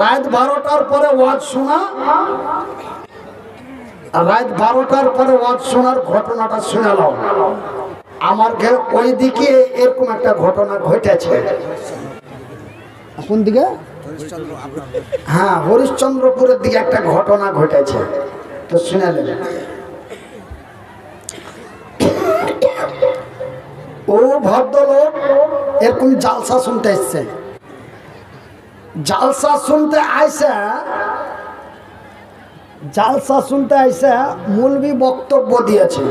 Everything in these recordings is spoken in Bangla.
রাত বারোটার পরে ওয়াজ শোনা। রাত বারোটার পরে ওয়াজ শোনার ঘটনাটা শুনে নাও। আমার ঘরে ওই দিকে এরকম একটা ঘটনা ঘটেছে। কোন দিকে? হ্যাঁ হরিশ্চন্দ্রপুরের দিকে একটা ঘটনা ঘটেছে। তো শুনে নেবে ও ভদ্রলোক এরকম জালসা শুনতে এসছে। জালসা শুনতে আইসা, জালসা শুনতে আইসা মূলবি বক্তব্য দিয়েছে।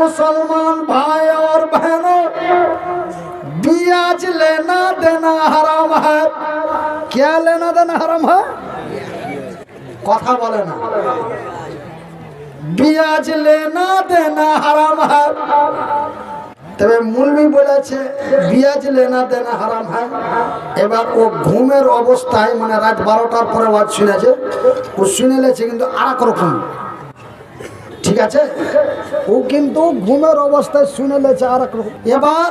মুসলমান ভাই আর বহন বিয়াজ লেনা দেনা হারাম হ্যাঁ। কে লেনা দেনা হারাম হ্যাঁ? কথা বলে না। বিয়াজ লেনা দেনা হারাম হ্যাঁ। তবে মুলবি বলেছে, বিয়াজ লেনা দেনা হারাম হয়। এবার ও ঘুমের অবস্থায় মানে রাত বারোটার পরে ওয়াজ শুনেছে। ও শুনে লেছে কিন্তু আর রকম। ঠিক আছে? ও কিন্তু ঘুমের অবস্থায় শুনে লেছে আর রকম। এবার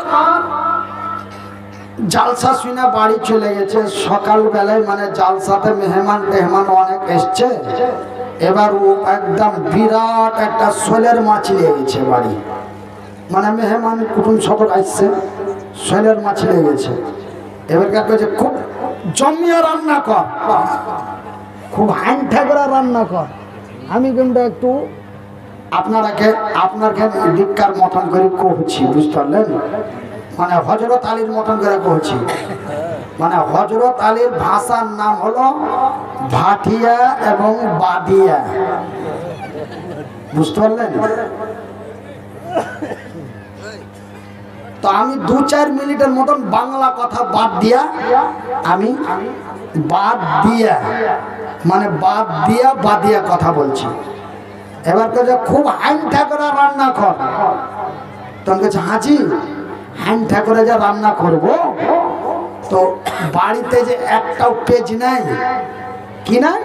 জালসা শুনে বাড়ি চলে গেছে। সকালবেলায় মানে জালসাতে মেহমান টেহমান অনেক এসছে। এবার ও একদম বিরাট একটা শোলের মাছ নিয়ে গেছে বাড়ি। মানে মেহমান কুটুম সকল আসছে, শোলের মাছ নিয়ে গেছে। এবার কাকে বলছে খুব জমিয়ে রান্না কর, খুব হাইনঠা করে রান্না কর। আমি কিন্তু একটু আপনারাকে আপনাকে দীক্ষার মতন করে, কহছি, বুঝতে পারলেন? মানে হজরত আলীর মতন করে কহছি। মানে হজরত আলীর ভাষার নাম হলো ভাটিয়া এবং বাদিয়া। বুঝতে পারলেন? তো আমি দু চার মিনিটের মতন বাংলা কথা বাদ দিয়া, আমি বাদ দিয়া মানে বাদ দিয়া বাদিয়া কথা বলছি। এবার তো খুব হাইন ঠাকুরা রান্না কর। তখন কাছে হাঁচি, হাইন ঠাকুরে যা রান্না করব, তো বাড়িতে যে একটাও পেজ নাই, কি নাই?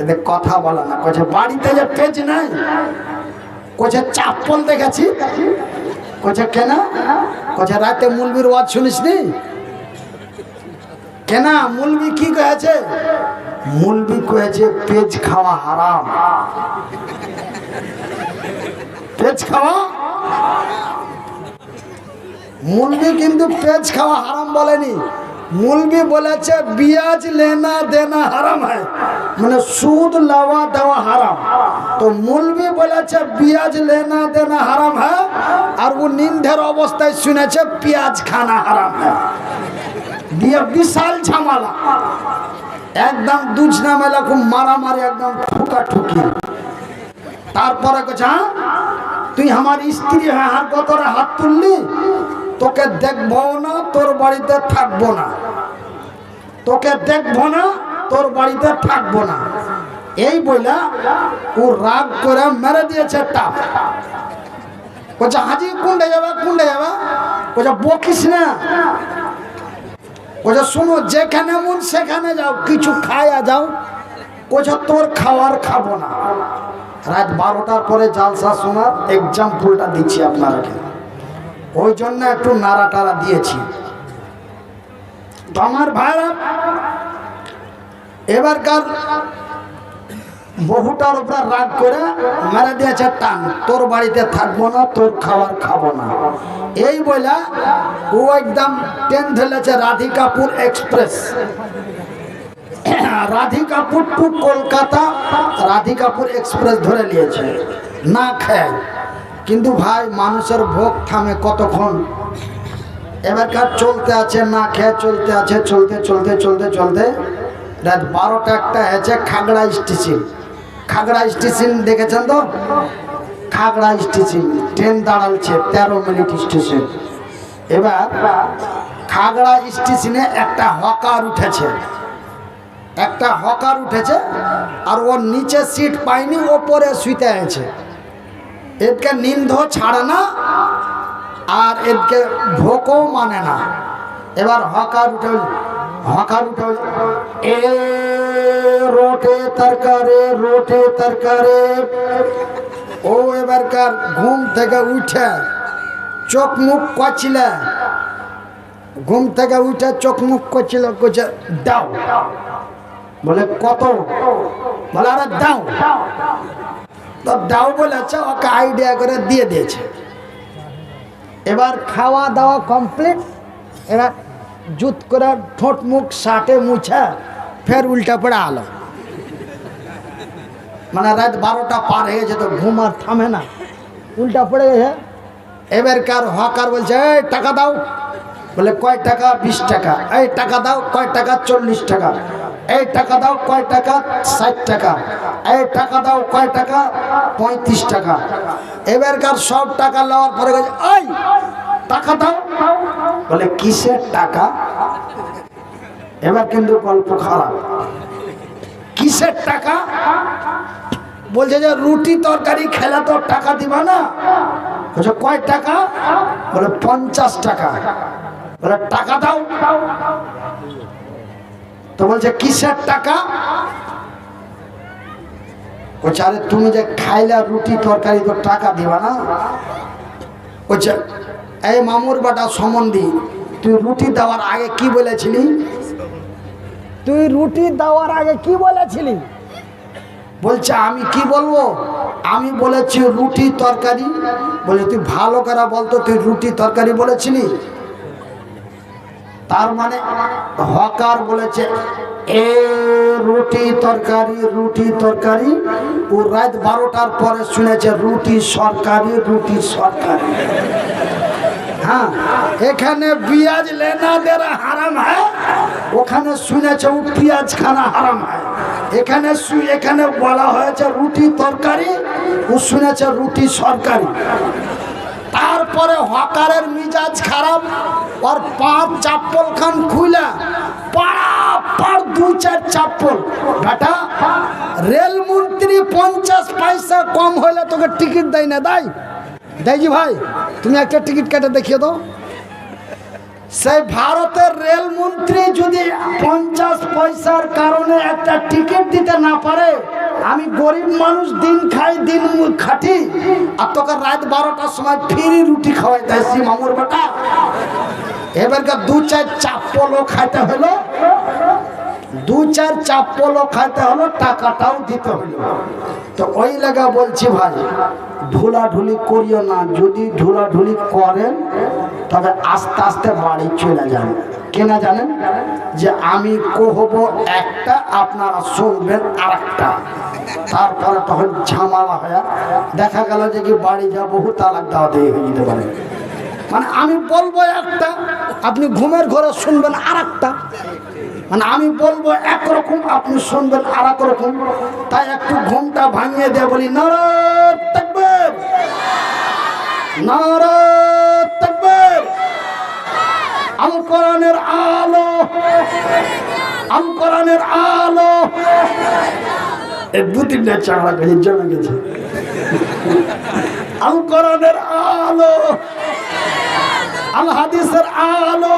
এদের কথা বলা না কছে বাড়িতে যে পেজ নাই? কছে চাপ্পল দেখেছি? কছে কেন? কছে রাতে মুলবির ওয়াজ শুনিস নি কেনা? মুলবি কি কয়েছে? মুলবি কয়েছে পেজ খাওয়া হারাম। পেজ খাওয়া? মুলবি কিন্তু পেজ খাওয়া হারাম বলেনি। মুলবি বলেছে, বিয়াজ লেনা দেনা হারাম হয়। মানে সুদ, লাওয়া, দেওয়া হারাম। তো মুলবি বলেছে, বিয়াজ লেনা দেনা হারাম হয়। নিন্ধের অবস্থায় শুনেছে পেঁয়াজ খানা হারাম দিয়ে বিশাল ঝামেলা। একদম দুজনা মেলা খুব মারামারি, একদম ঠুকা ঠুকি তারপরে কছে হ্যাঁ? তুই আমার স্ত্রী হ্যাঁ হাত কতরে হাত তুললি? তোকে দেখব না, তোর বাড়িতে থাকব না। তোকে দেখব না, তোর বাড়িতে থাকব না। এই বইলা ও রাগ করে মেরে দিয়েছে টাপ বলছে, হাজি কুন্ডে যাবে কুন্ডে যাবে? বলছে, বকিস না। বলছে, শোনো, যেখানে মন সেখানে যাও, কিছু খায়া যাও। বলছে, তোর খাওয়ার খাব না। রাত বারোটার পরে জালসা শোনার এক্সাম্পলটা দিচ্ছি আপনারাকে ওই জন্য একটু নাড়া টাড়া দিয়েছি। তো আমার ভাইরা, এবারকার বহুটার উপর রাগ করে মেরে দিয়েছে টান। তোর বাড়িতে থাকব না, তোর খাবার খাব না। এই বলে ও একদম ট্রেন ধরেছে Radhikapur express. Radhikapur to Kolkata, Radhikapur express ধরে নিয়েছে। না খেয়ে। কিন্তু ভাই, মানুষের ভোগ থামে কতক্ষণ? এবারকার চলতে আছে, না খেয়ে, চলতে আছে, চলতে চলতে চলতে চলতে। রাত বারোটা একটা হয়েছে খাগড়া স্টেশন। খাগড়া স্টেশন দেখেছেন তো? খাগড়া স্টেশন, ট্রেন দাঁড়ালছে তেরো মিনিট স্টেশন। এবার খাগড়া স্টেশনে একটা হকার উঠেছে। একটা হকার উঠেছে আর ওর নিচে সিট পায়নি, ওপরে শুইতে আছে। এদকে নিন্ধ ছাড়ে না আর এদকে ভোকও মানে না। এবার হকার উঠে হকার উঠে এ তরকারে, রোটে তরকারে। ও এবারকার ঘুম থেকে উঠে চোখ মুখ কচলে। ঘুম থেকে উঠে চোখ মুখ করছিল করছে দাও। বলে, কত? বলে, আরে দাও। তো দাও বলেছে, ওকে আইডিয়া করে দিয়ে দিয়েছে। এবার খাওয়া দাওয়া কমপ্লিট এবার জুত করে ঠোঁট মুখ সাটে মুছা ফের উল্টা পড়ে আলো। মানে রাত বারোটা পার হয়ে যেত, ঘুম আর থামে না। উল্টা পড়ে গেছে। এবার কার হকার বলছে, এই, টাকা দাও। বলে, কয় টাকা? বিশ টাকা। এই, টাকা দাও, কয় টাকা? চল্লিশ টাকা। এই, টাকা দাও, কয় টাকা? ষাট টাকা। এই, টাকা দাও, কয় টাকা? পঁয়ত্রিশ টাকা। এবারকার সব টাকা নেওয়ার পরে গেছে ওই টাকা দাও। বলে, কিসের টাকা? এবার কিন্তু গল্প খারাপ। কিসের টাকা? বলছে যে রুটি তরকারি খেলে তো টাকা দিবা না? বলছে, কয় টাকা? বলে, পঞ্চাশ টাকা। বলে, টাকা দাও। তো বলছে, কিসের টাকা? বলছে, আরে তুমি যে খাইলা রুটি তরকারি তো টাকা দিবা না? বলছে, এই মামুর বাটা সম্বন্ধী তুই রুটি দেওয়ার আগে কি বলেছিলি? তুই রুটি দেওয়ার আগে কি বলেছিলি? বলছে, আমি কি বলব? আমি বলেছি রুটি তরকারি। বলে, তুই ভালো করে বলতো, তুই রুটি তরকারি বলেছিলি? তার মানে হকার বলেছে, এ রুটি তরকারি রুটি তরকারি। ও রাত বারোটার পরে শুনেছে, রুটি সরকারি রুটি সরকারি। হ্যাঁ। এখানে লেনা দেনা হারাম হ্যাঁ ওখানে শুনেছে ও পেঁয়াজ খানা হারাম হ্যাঁ। এখানে এখানে বলা হয়েছে রুটি তরকারি, ও শুনেছে রুটি সরকারি। তারপরে হকারের মিজাজ খারাপ আর পাঁচ চাপ্পল খান খুইলা, পাড়া দু চার চাপ্পল। বেটা, রেলমন্ত্রী পঞ্চাশ পয়সা কম হইলে তোকে টিকিট দেয় না দেয় জি ভাই, তুমি একটা টিকিট কেটে দেখিয়ে দাও। সেই ভারতের রেলমন্ত্রী যদি পঞ্চাশ পয়সার কারণে একটা টিকিট দিতে না পারে, আমি গরিব মানুষ দিন খাই, দিন খাটি, আর তোকে রাত বারোটার সময় ফিরি রুটি খাওয়াই দেয়, সি মামুর বেটা। এবারকার দু চার চাপ্পলও খাইতে হলো, দু চার চাপ্পলও খাইতে হলো, টাকাটাও দিতে হলো। তো ওই লাগা বলছি ভাই ঢুলাঢুলি করিও না। যদি ঢুলাঢুলি করেন, তবে আস্তে আস্তে বাড়ি চলে যান। কেনা জানেন? যে আমি কহব একটা, আপনারা শুনবেন আর একটা তারপরে তখন ঝামালা হয়ে দেখা গেল যে কি বাড়ি যা বহু তালাক দেওয়া দিয়ে হয়ে যেতে পারে। মানে আমি বলব একটা, আপনি ঘুমের ঘরে শুনবেন আর একটা মানে আমি বলব একরকম, আপনি শুনবেন আর এক রকম। তাই একটু ঘুমটা ভাঙিয়ে দিয়ে বলি তাকবীর নারাত তাকবীর। আল আলো। আল কোরআনের আলো। এই দু তিনটা চাকরা গেছে, জমে গেছে। আলো। আল হাদিসের আলো।